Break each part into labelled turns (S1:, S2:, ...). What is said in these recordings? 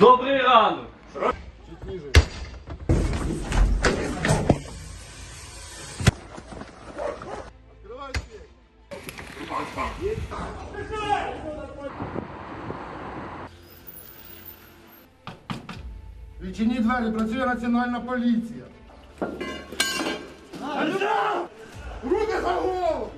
S1: Добрий ранок!
S2: Відчиніть двері, працює національна поліція. Руки за голову!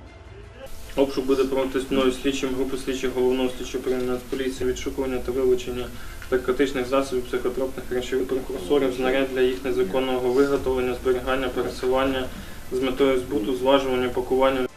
S3: Обшук буде проводитись мною слідчим групи слідчих головного слідчого поліції відшукування та вилучення наркотичних засобів, психотропних речових прекурсорів, знарядь для їх незаконного виготовлення, зберігання, пересування з метою збуту, зважування, пакування.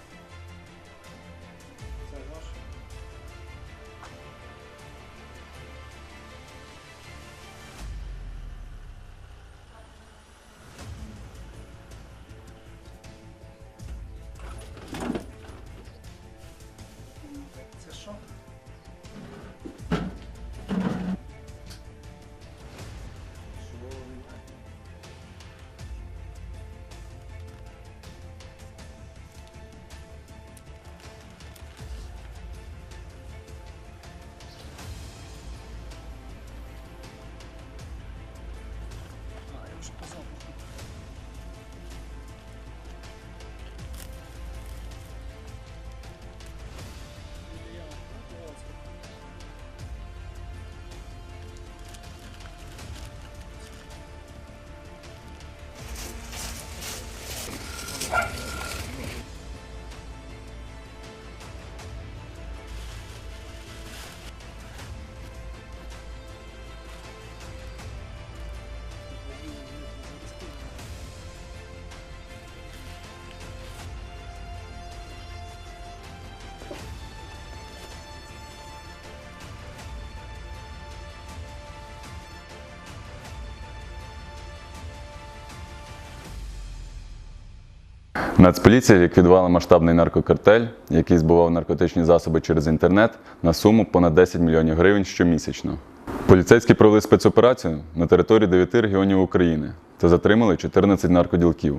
S4: Нацполіція ліквідувала масштабний наркокартель, який збував наркотичні засоби через інтернет на суму понад 10 мільйонів гривень щомісячно. Поліцейські провели спецоперацію на території 9 регіонів України та затримали 14 наркоділків.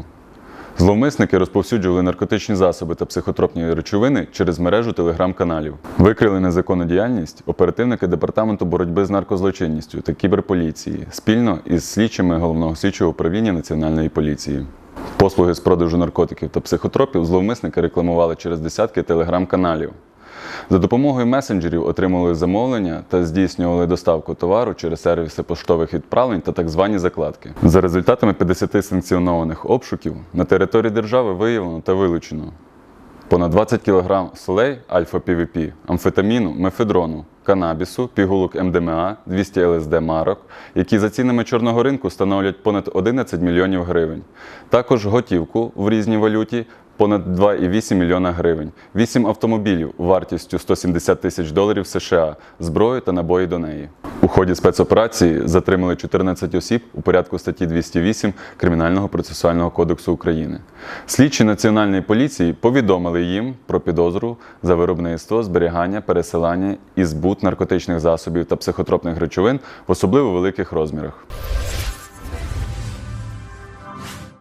S4: Зловмисники розповсюджували наркотичні засоби та психотропні речовини через мережу телеграм-каналів. Викрили незаконну діяльність оперативники департаменту боротьби з наркозлочинністю та кіберполіції спільно із слідчими головного слідчого управління Національної поліції. Послуги з продажу наркотиків та психотропів зловмисники рекламували через десятки телеграм-каналів. За допомогою месенджерів отримували замовлення та здійснювали доставку товару через сервіси поштових відправлень та так звані закладки. За результатами 50 санкціонованих обшуків на території держави виявлено та вилучено понад 20 кг солей альфа-ПВП, амфетаміну, мефедрону, канабісу, пігулок МДМА, 200 ЛСД марок, які за цінами чорного ринку становлять понад 11 мільйонів гривень. Також готівку в різній валюті понад 2,8 мільйона гривень, 8 автомобілів вартістю 170 тисяч доларів США, зброю та набої до неї. У ході спецоперації затримали 14 осіб у порядку статті 208 Кримінального процесуального кодексу України. Слідчі Національної поліції повідомили їм про підозру за виробництво, зберігання, пересилання і збут наркотичних засобів та психотропних речовин в особливо великих розмірах.